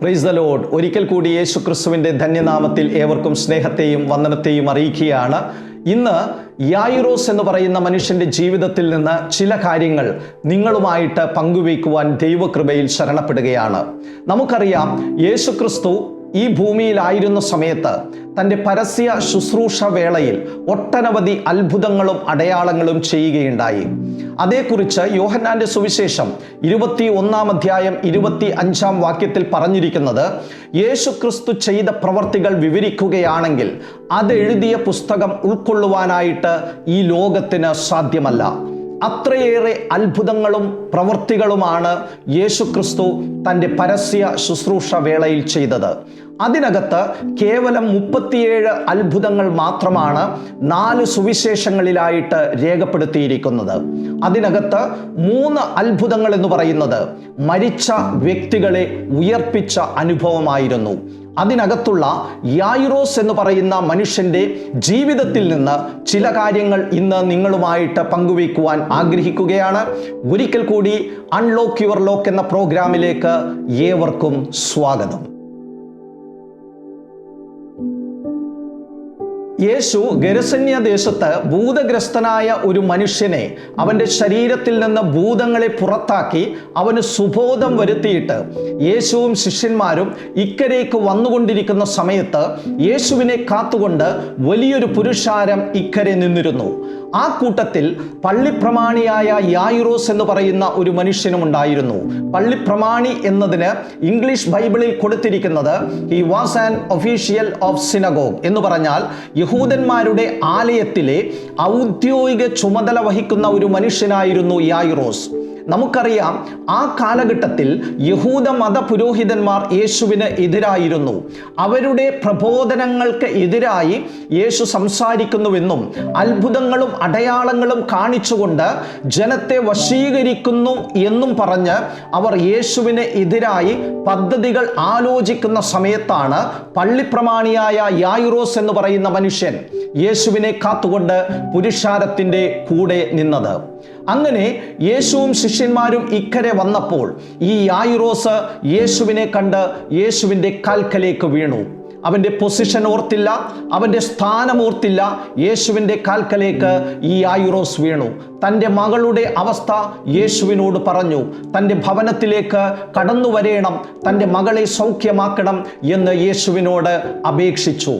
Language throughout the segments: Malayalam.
പ്രൈസ് ദ ലോഡ് ഒരിക്കൽ കൂടി യേശു ക്രിസ്തുവിന്റെ ധന്യനാമത്തിൽ ഏവർക്കും സ്നേഹത്തെയും വന്ദനത്തെയും അറിയിക്കുകയാണ്. ഇന്ന് യായിറോസ് എന്ന് പറയുന്ന മനുഷ്യന്റെ ജീവിതത്തിൽ നിന്ന് ചില കാര്യങ്ങൾ നിങ്ങളുമായിട്ട് പങ്കുവയ്ക്കുവാൻ ദൈവകൃപയിൽ ശരണപ്പെടുകയാണ്. നമുക്കറിയാം യേശു ക്രിസ്തു ഈ ഭൂമിയിലായിരുന്ന സമയത്ത് തന്റെ പരസ്യ ശുശ്രൂഷ വേളയിൽ ഒട്ടനവധി അത്ഭുതങ്ങളും അടയാളങ്ങളും ചെയ്യുകയുണ്ടായി. അതേക്കുറിച്ച് യോഹന്നാന്റെ സുവിശേഷം ഇരുപത്തി ഒന്നാം അധ്യായം ഇരുപത്തി അഞ്ചാം വാക്യത്തിൽ പറഞ്ഞിരിക്കുന്നത് യേശു ക്രിസ്തു ചെയ്ത പ്രവർത്തികൾ വിവരിക്കുകയാണെങ്കിൽ അതെഴുതിയ പുസ്തകം ഉൾക്കൊള്ളുവാനായിട്ട് ഈ ലോകത്തിന് സാധ്യമല്ല. അത്രയേറെ അത്ഭുതങ്ങളും പ്രവൃത്തികളുമാണ് യേശു ക്രിസ്തു തന്റെ പരസ്യ ശുശ്രൂഷ വേളയിൽ ചെയ്തത്. അതിനകത്ത് കേവലം മുപ്പത്തിയേഴ് അത്ഭുതങ്ങൾ മാത്രമാണ് നാല് സുവിശേഷങ്ങളിലായിട്ട് രേഖപ്പെടുത്തിയിരിക്കുന്നത്. അതിനകത്ത് മൂന്ന് അത്ഭുതങ്ങൾ എന്ന് പറയുന്നത് മരിച്ച വ്യക്തികളെ ഉയർപ്പിച്ച അനുഭവമായിരുന്നു. അതിനകത്തുള്ള യായിറോസ് എന്ന് പറയുന്ന മനുഷ്യന്റെ ജീവിതത്തിൽ നിന്ന് ചില കാര്യങ്ങൾ ഇന്ന് നിങ്ങളുമായിട്ട് പങ്കുവയ്ക്കുവാൻ ആഗ്രഹിക്കുകയാണ്. ഒരിക്കൽ കൂടി അൺലോക്ക് യുവർ ലോക്ക് എന്ന പ്രോഗ്രാമിലേക്ക് ഏവർക്കും സ്വാഗതം. യേശു ഗരസന്യ ദേശത്ത് ഭൂതഗ്രസ്തനായ ഒരു മനുഷ്യനെ അവന്റെ ശരീരത്തിൽ നിന്ന് ഭൂതങ്ങളെ പുറത്താക്കി അവന് സുബോധം വരുത്തിയിട്ട് യേശുവും ശിഷ്യന്മാരും ഇക്കരേക്ക് വന്നുകൊണ്ടിരിക്കുന്ന സമയത്ത് യേശുവിനെ കാത്തുകൊണ്ട് വലിയൊരു പുരുഷാരം ഇക്കരെ നിന്നിരുന്നു. ആ കൂട്ടത്തിൽ പള്ളിപ്രമാണിയായ യായിറോസ് എന്ന് പറയുന്ന ഒരു മനുഷ്യനും ഉണ്ടായിരുന്നു. പള്ളിപ്രമാണി എന്നതിന് ഇംഗ്ലീഷ് ബൈബിളിൽ കൊടുത്തിരിക്കുന്നത് he was an official of synagogue എന്ന് പറഞ്ഞാൽ യഹൂദന്മാരുടെ ആലയത്തിലെ ഔദ്യോഗിക ചുമതല വഹിക്കുന്ന ഒരു മനുഷ്യനായിരുന്നു യായിറോസ്. നമുക്കറിയാം ആ കാലഘട്ടത്തിൽ യഹൂദ മത പുരോഹിതന്മാർ യേശുവിന് എതിരായിരുന്നു. അവരുടെ പ്രബോധനങ്ങൾക്ക് എതിരായി യേശു സംസാരിക്കുന്നുവെന്നും അത്ഭുതങ്ങളും അടയാളങ്ങളും കാണിച്ചുകൊണ്ട് ജനത്തെ വശീകരിക്കുന്നു എന്നും പറഞ്ഞ് അവർ യേശുവിന് എതിരായി പദ്ധതികൾ ആലോചിക്കുന്ന സമയത്താണ് പള്ളിപ്രമാണിയായ യായുറോസ് എന്ന് പറയുന്ന മനുഷ്യൻ യേശുവിനെ കാത്തുകൊണ്ട് പുരുഷാരത്തിന്റെ കൂടെ നിന്നത്. അങ്ങനെ യേശുവും ശിഷ്യന്മാരും ഇക്കരെ വന്നപ്പോൾ ഈ ആയിറോസ് യേശുവിനെ കണ്ട് യേശുവിന്റെ കാൽക്കലേക്ക് വീണു. അവന്റെ പൊസിഷൻ ഓർത്തില്ല അവന്റെ സ്ഥാനം ഓർത്തില്ല. യേശുവിന്റെ കാൽക്കലേക്ക് ഈ ആയുറോസ് വീണു. തന്റെ മകളുടെ അവസ്ഥ യേശുവിനോട് പറഞ്ഞു തന്റെ ഭവനത്തിലേക്ക് കടന്നു വരേണം തന്റെ മകളെ സൗഖ്യമാക്കണം എന്ന് യേശുവിനോട് അപേക്ഷിച്ചു.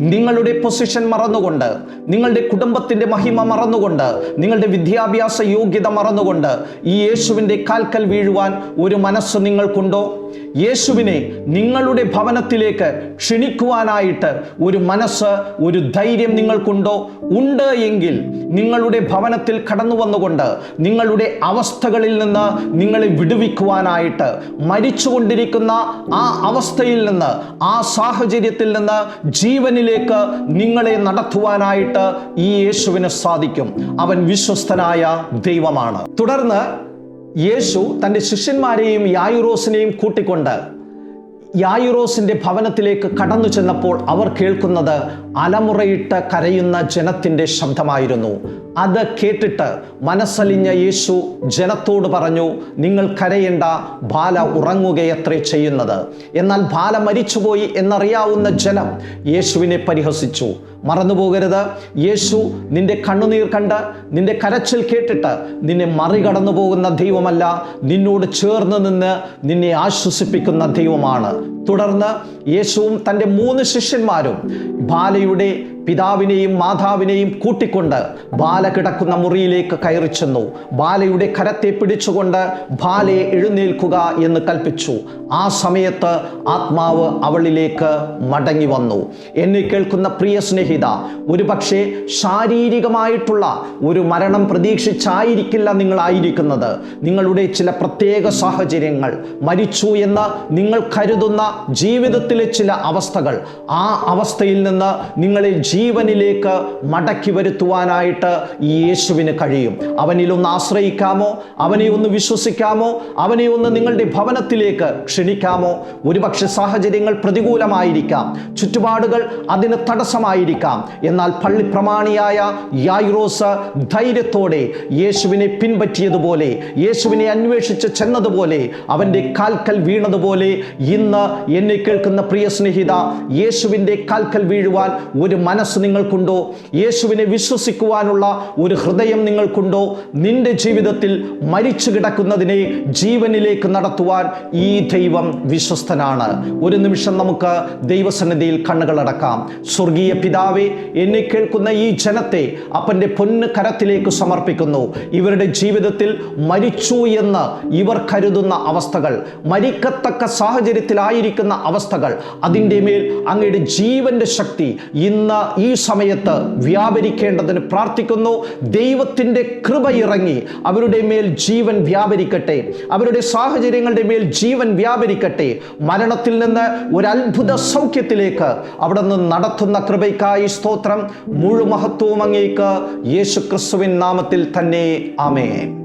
നിങ്ങളുടെ പൊസിഷൻ മറന്നുകൊണ്ട് നിങ്ങളുടെ കുടുംബത്തിന്റെ മഹിമ മറന്നുകൊണ്ട് നിങ്ങളുടെ വിദ്യാഭ്യാസ യോഗ്യത മറന്നുകൊണ്ട് ഈ യേശുവിന്റെ കാൽക്കൽ വീഴുവാൻ ഒരു മനസ്സ് നിങ്ങൾക്കുണ്ടോ? യേശുവിനെ നിങ്ങളുടെ ഭവനത്തിലേക്ക് ക്ഷണിക്കുവാനായിട്ട് ഒരു മനസ്സ് ഒരു ധൈര്യം നിങ്ങൾക്കുണ്ടോ? ഉണ്ട് എങ്കിൽ നിങ്ങളുടെ ഭവനത്തിൽ കടന്നു വന്നുകൊണ്ട് നിങ്ങളുടെ അവസ്ഥകളിൽ നിന്ന് നിങ്ങളെ വിടുവിക്കുവാനായിട്ട് മരിച്ചുകൊണ്ടിരിക്കുന്ന ആ അവസ്ഥയിൽ നിന്ന് ആ സാഹചര്യത്തിൽ നിന്ന് ജീവനിലേക്ക് നിങ്ങളെ നടത്തുവാനായിട്ട് ഈ യേശുവിന് സാധിക്കും. അവൻ വിശ്വസ്തനായ ദൈവമാണ്. തുടർന്ന് യേശു തന്റെ ശിഷ്യന്മാരെയും യായുറോസിനെയും കൂട്ടിക്കൊണ്ട് യായുറോസിന്റെ ഭവനത്തിലേക്ക് കടന്നു ചെന്നപ്പോൾ അവർ കേൾക്കുന്നത് അലമുറയിട്ട് കരയുന്ന ജനത്തിന്റെ ശബ്ദമായിരുന്നു. അത് കേട്ടിട്ട് മനസ്സലിഞ്ഞ യേശു ജനത്തോട് പറഞ്ഞു നിങ്ങൾ കരയേണ്ട ബാല ഉറങ്ങുകയത്രേ ചെയ്യുന്നത്. എന്നാൽ ബാല മരിച്ചുപോയി എന്നറിയാവുന്ന ജനം യേശുവിനെ പരിഹസിച്ചു. മറന്നുപോകരുത്. യേശു നിന്റെ കണ്ണുനീർ കണ്ട് നിന്റെ കരച്ചിൽ കേട്ടിട്ട് നിന്നെ മറികടന്നു പോകുന്ന ദൈവമല്ല നിന്നോട് ചേർന്ന് നിന്ന് നിന്നെ ആശ്വസിപ്പിക്കുന്ന ദൈവമാണ്. തുടർന്ന് യേശുവും തന്റെ മൂന്ന് ശിഷ്യന്മാരും ബാലയുടെ പിതാവിനെയും മാതാവിനെയും കൂട്ടിക്കൊണ്ട് ബാല കിടക്കുന്ന മുറിയിലേക്ക് കയറി ചെന്നു. ബാലയുടെ കരത്തെ പിടിച്ചുകൊണ്ട് ബാലയെ എഴുന്നേൽക്കുക എന്ന് കൽപ്പിച്ചു. ആ സമയത്ത് ആത്മാവ് അവളിലേക്ക് മടങ്ങി വന്നു. എന്നെ കേൾക്കുന്ന പ്രിയ സ്നേഹിത ഒരു പക്ഷേ ശാരീരികമായിട്ടുള്ള ഒരു മരണം പ്രതീക്ഷിച്ചായിരിക്കില്ല നിങ്ങളായിരിക്കുന്നത് നിങ്ങളുടെ ചില പ്രത്യേക സാഹചര്യങ്ങൾ മരിച്ചു എന്ന് നിങ്ങൾ കരുതുന്ന ജീവിതത്തിലെ ചില അവസ്ഥകൾ. ആ അവസ്ഥയിൽ നിന്ന് നിങ്ങളെ ജീവനിലേക്ക് മടക്കി വരുത്തുവാനായിട്ട് ഈ യേശുവിന് കഴിയും. അവനിൽ ഒന്ന് ആശ്രയിക്കാമോ? അവനെ ഒന്ന് വിശ്വസിക്കാമോ? അവനെ ഒന്ന് നിങ്ങളുടെ ഭവനത്തിലേക്ക് ക്ഷണിക്കാമോ? ഒരുപക്ഷെ സാഹചര്യങ്ങൾ പ്രതികൂലമായിരിക്കാം. ചുറ്റുപാടുകൾ അതിന് തടസ്സമായിരിക്കാം. എന്നാൽ പള്ളി പ്രമാണിയായ യായിറോസ് ധൈര്യത്തോടെ യേശുവിനെ പിൻപറ്റിയതുപോലെ യേശുവിനെ അന്വേഷിച്ച് ചെന്നതുപോലെ അവന്റെ കാൽക്കൽ വീണതുപോലെ ഇന്ന് എന്നെ കേൾക്കുന്ന പ്രിയ സ്നേഹിത യേശുവിന്റെ കാൽക്കൽ വീഴുവാൻ ഒരു മനസ്സ് നിങ്ങൾക്കുണ്ടോ? യേശുവിനെ വിശ്വസിക്കുവാനുള്ള ഒരു ഹൃദയം നിങ്ങൾക്കുണ്ടോ? നിന്റെ ജീവിതത്തിൽ മരിച്ചു കിടക്കുന്നതിനെ ജീവനിലേക്ക് നടത്തുവാൻ ഈ ദൈവം വിശ്വസ്തനാണ്. ഒരു നിമിഷം നമുക്ക് ദൈവസന്നിധിയിൽ കണ്ണുകളടക്കാം സ്വർഗീയ പിതാവെ എന്നെ കേൾക്കുന്ന ഈ ജനത്തെ അപ്പന്റെ പൊന്ന് കരത്തിലേക്ക് സമർപ്പിക്കുന്നു. ഇവരുടെ ജീവിതത്തിൽ മരിച്ചു എന്ന് ഇവർ കരുതുന്ന അവസ്ഥകൾ മരിക്കത്തക്ക സാഹചര്യത്തിലായിരിക്കുന്ന അവസ്ഥകൾ അതിന്റെ മേൽ അങ്ങയുടെ ജീവന്റെ ശക്തി ഇന്ന് ഈ സമയത്ത് വ്യാപരിക്കേണ്ടതിന് പ്രാർത്ഥിക്കുന്നു. ദൈവത്തിന്റെ കൃപ ഇറങ്ങി അവരുടെ മേൽ ജീവൻ വ്യാപരിക്കട്ടെ. അവരുടെ സാഹചര്യങ്ങളുടെ മേൽ ജീവൻ വ്യാപരിക്കട്ടെ. മരണത്തിൽ നിന്ന് ഒരു അത്ഭുത സൗഖ്യത്തിലേക്ക് അവിടെ നിന്ന് നടത്തുന്ന കൃപയ്ക്കായി സ്തോത്രം. മുഴുമഹത്വവും അങ്ങേക്ക്. യേശു ക്രിസ്തുവിൻ നാമത്തിൽ തന്നെ. ആമേ